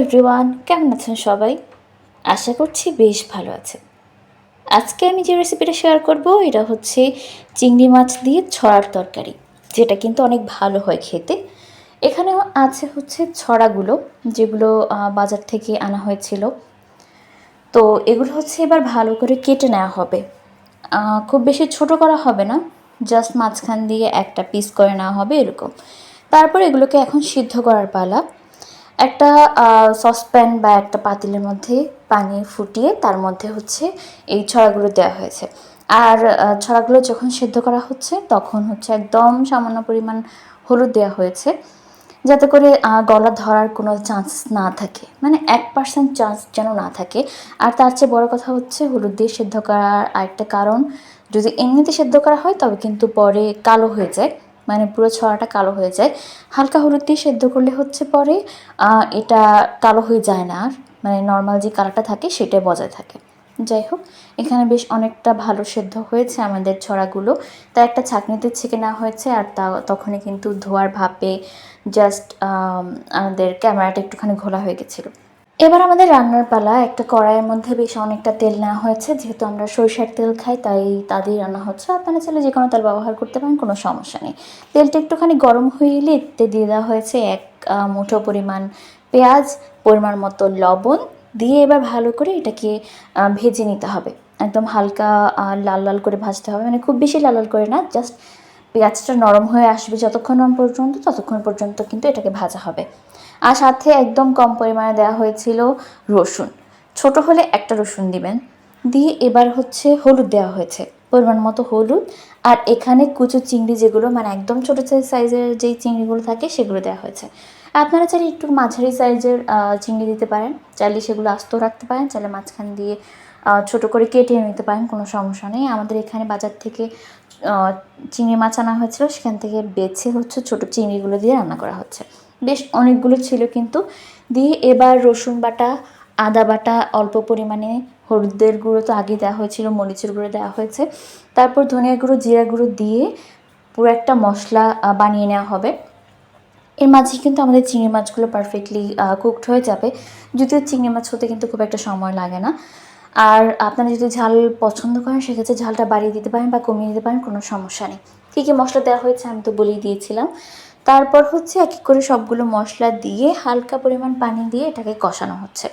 Everyone কেমন আছেন সবাই? আশা করছি বেশ ভালো আছে আজকে আমি যে রেসিপিটা শেয়ার করব, এটা হচ্ছে চিংড়ি মাছ দিয়ে ছড়ার তরকারি, যেটা কিন্তু অনেক ভালো হয় খেতে। এখানে আছে হচ্ছে ছড়াগুলো, যেগুলো বাজার থেকে আনা হয়েছিল। তো এগুলো হচ্ছে এবার ভালো করে কেটে নেওয়া হবে। খুব বেশি ছোট করা হবে না জাস্ট মাঝখান দিয়ে একটা পিস করে নেওয়া হবে এরকম। তারপর এগুলোকে এখন সিদ্ধ করার পালা। একটা সসপ্যান বা একটা পাতিলের মধ্যে পানি ফুটিয়ে তার মধ্যে হচ্ছে এই ছড়াগুলো দেওয়া হয়েছে। আর ছড়াগুলো যখন সেদ্ধ করা হচ্ছে তখন হচ্ছে একদম সামান্য পরিমাণ হলুদ দেওয়া হয়েছে। যাতে করে গলা ধরার কোনো চান্স না থাকে। মানে এক পার্সেন্ট চান্স যেন না থাকে। আর তার চেয়ে বড় কথা হচ্ছে হলুদ দিয়ে সেদ্ধ করার আরেকটা কারণ, যদি এমনিতে সেদ্ধ করা হয় তবে কিন্তু পরে কালো হয়ে যায়। মানে পুরো ছড়াটা কালো হয়ে যায়। হালকা হলুদ দিয়ে সেদ্ধ করলে হচ্ছে পরে এটা কালো হয়ে যায় না আর। মানে নর্মাল যে কালারটা থাকে সেটাই বজায় থাকে। যাই হোক, এখানে বেশ অনেকটা ভালো সেদ্ধ হয়েছে আমাদের ছড়াগুলো। তা একটা ছাঁকনিতে ছেঁকে নেওয়া হয়েছে আর তা তখনই কিন্তু ধোয়ার ভাপে জাস্ট আমাদের ক্যামেরাটা একটুখানি ঘোলা হয়ে গেছিল। এবার আমাদের রান্নার পালা, একটা কড়াইয়ের মধ্যে বেশ অনেকটা তেল নেওয়া হয়েছে, যেহেতু আমরা সরিষার তেল খাই, তাই তাদের রান্না হচ্ছে। আপনারা চাইলে যে কোনো তেল ব্যবহার করতে পারেন, কোনো সমস্যা নেই। তেলটা একটুখানি গরম হয়ে এলে এতে দিয়ে দেওয়া হয়েছে এক মুঠো পরিমাণ পেঁয়াজ, পরিমাণ মতো লবণ দিয়ে এবার ভালো করে এটাকে ভেজে নিতে হবে। একদম হালকা লাল লাল করে ভাজতে হবে। মানে খুব বেশি লাল লাল করে না, জাস্ট পেঁয়াজটা নরম হয়ে আসবে যতক্ষণ পর্যন্ত, ততক্ষণ পর্যন্ত কিন্তু এটাকে ভাজা হবে। আর সাথে একদম কম পরিমাণে দেওয়া হয়েছিল রসুন। ছোট হলে একটা রসুন দিবেন। দিয়ে এবার হচ্ছে হলুদ দেওয়া হয়েছে, পরিমাণ মতো হলুদ। আর এখানে কুচু চিংড়ি যেগুলো মানে একদম ছোটো সাইজের যেই চিংড়িগুলো থাকে সেগুলো দেওয়া হয়েছে। আপনারা চাইলে একটু মাঝারি সাইজের চিংড়ি দিতে পারেন। চাইলে সেগুলো আস্ত রাখতে পারেন, চাইলে মাঝখান দিয়ে ছোট করে কেটে নিতে পারেন, কোনো সমস্যা নেই। আমাদের এখানে বাজার থেকে চিংড়ি মাছ আনা হয়েছিল, সেখান থেকে বেছে হচ্ছে ছোট চিংড়িগুলো দিয়ে রান্না করা হচ্ছে। বেশ অনেকগুলো ছিল কিন্তু। দিয়ে এবার রসুন বাটা, আদা বাটা, অল্প পরিমাণে হলুদের গুঁড়ো তো আগে দেওয়া হয়েছিল, মরিচের গুঁড়ো দেওয়া হয়েছে। তারপর ধনিয়া গুঁড়ো, জিরা গুঁড়ো দিয়ে পুরো একটা মশলা বানিয়ে নেওয়া হবে। এর মাঝে কিন্তু আমাদের চিংড়ি মাছগুলো পারফেক্টলি কুকড হয়ে যাবে। যদিও চিংড়ি মাছ হতে কিন্তু খুব একটা সময় লাগে না। আর আপনারা যদি ঝাল পছন্দ করেন, সেক্ষেত্রে ঝালটা বাড়িয়ে দিতে পারেন বা কমিয়ে দিতে পারেন, কোনো সমস্যা নেই। কী কী মশলা দেওয়া হয়েছে আমি তো বলেই দিয়েছিলাম। তারপর হচ্ছে এক এক করে সবগুলো মশলা দিয়ে হালকা পরিমাণ পানি দিয়ে এটাকে কষানো হচ্ছে।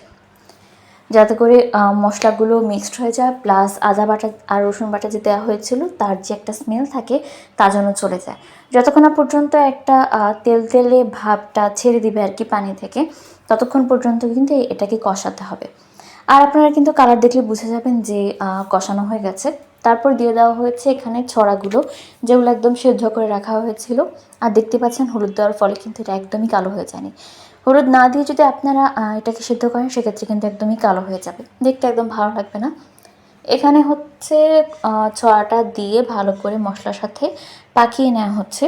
যাতে করে মশলাগুলো মিক্সড হয়ে যায় প্লাস আদা বাটা আর রসুন বাটা যে দেওয়া হয়েছিল, তার যে একটা স্মেল থাকে, তা যেন চলে যায়। যতক্ষণ না পর্যন্ত একটা তেল তেলে ভাবটা ছেড়ে দিবে আর কি পানি থেকে, ততক্ষণ পর্যন্ত কিন্তু এটাকে কষাতে হবে। আর আপনারা কিন্তু কালার দেখলে বুঝে যাবেন যে কষানো হয়ে গেছে। তারপর দিয়ে দেওয়া হয়েছে এখানে ছড়াগুলো, যেগুলো একদম সেদ্ধ করে রাখা হয়েছিল। আর দেখতে পাচ্ছেন হলুদ দেওয়ার ফলে কিন্তু এটা একদমই কালো হয়ে যায়নি। হলুদ না দিয়ে যদি আপনারা এটাকে সিদ্ধ করেন, সেক্ষেত্রে কিন্তু একদমই কালো হয়ে যাবে। দেখতে একদম ভালো লাগবে না। এখানে হচ্ছে ছড়াটা দিয়ে ভালো করে মশলার সাথে পাকিয়ে নেওয়া হচ্ছে।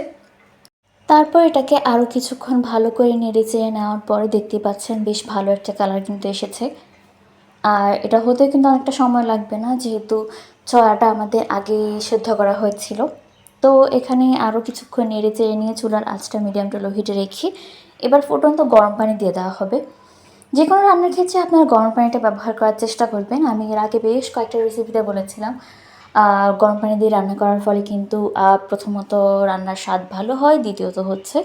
তারপর এটাকে আরও কিছুক্ষণ ভালো করে নেড়ে চেড়ে নেওয়ার পরে দেখতে পাচ্ছেন বেশ ভালো একটা কালার কিন্তু এসেছে। আর এটা হতে কিন্তু অনেকটা সময় লাগবে না, যেহেতু ছড়াটা আমাদের আগে সেদ্ধ করা হয়েছিল। তো এখানে আরও কিছুক্ষণ নেড়ে চেড়ে নিয়ে চুলার আঁচটা মিডিয়াম টু লো হিটে রেখে এবার ফুটন্ত গরম পানি দিয়ে দেওয়া হবে। যে কোনো রান্নার ক্ষেত্রে আপনারা গরম পানিটা ব্যবহার করার চেষ্টা করবেন। আমি এর আগে বেশ কয়েকটা রেসিপিতে বলেছিলাম। গরম পানি দিয়ে রান্না করার ফলে কিন্তু প্রথমত রান্নার স্বাদ ভালো হয়, দ্বিতীয়ত হচ্ছে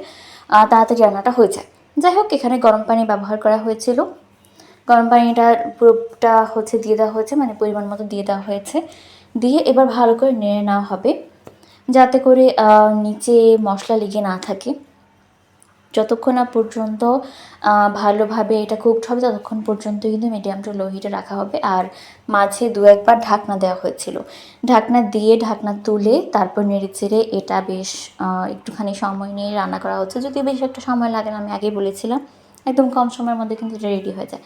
তাড়াতাড়ি রান্নাটা হয়ে যায়। যাই হোক, এখানে গরম পানি ব্যবহার করা হয়েছিল। গরম পানিটা পুরোটা হচ্ছে দিয়ে দেওয়া হয়েছে মানে পরিমাণ মতো দিয়ে দেওয়া হয়েছে। দিয়ে এবার ভালো করে নেড়ে নেওয়া হবে, যাতে করে নিচে মশলা লেগে না থাকে। যতক্ষণ না পর্যন্ত ভালোভাবে এটা কুকড হবে, ততক্ষণ পর্যন্ত কিন্তু মিডিয়াম টু লো হিটে রাখা হবে। আর মাঝে দু একবার ঢাকনা দেওয়া হয়েছিল। ঢাকনা দিয়ে ঢাকনা তুলে তারপর নেড়ে চেড়ে এটা বেশ একটুখানি সময় নিয়ে রান্না করা হচ্ছে। যদিও বেশ একটা সময় লাগে না, আমি আগেই বলেছিলাম। একদম কম সময়ের মধ্যে কিন্তু এটা রেডি হয়ে যায়।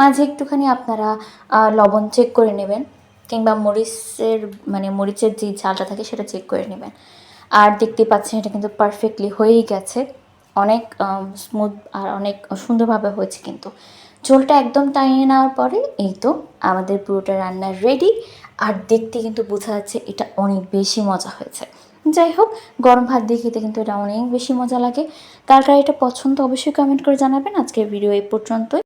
মাঝে একটুখানি আপনারা লবণ চেক করে নেবেন কিংবা মরিচের মানে মরিচের যে ঝালটা থাকে সেটা চেক করে নেবেন। আর দেখতে পাচ্ছেন এটা কিন্তু পারফেক্টলি হয়েই গেছে। অনেক স্মুথ আর অনেক সুন্দরভাবে হয়েছে কিন্তু। ঝোলটা একদম টাইয়ে নেওয়ার পরে এই তো আমাদের পুরোটা রান্না রেডি আর দেখতে কিন্তু বোঝা যাচ্ছে এটা অনেক বেশি মজা হয়েছে। যাই হোক, গরম ভাত দিয়ে খেতে কিন্তু এটা অনেক বেশি মজা লাগে। কার এটা পছন্দ অবশ্যই কমেন্ট করে জানাবেন। আজকের ভিডিও এই পর্যন্তই।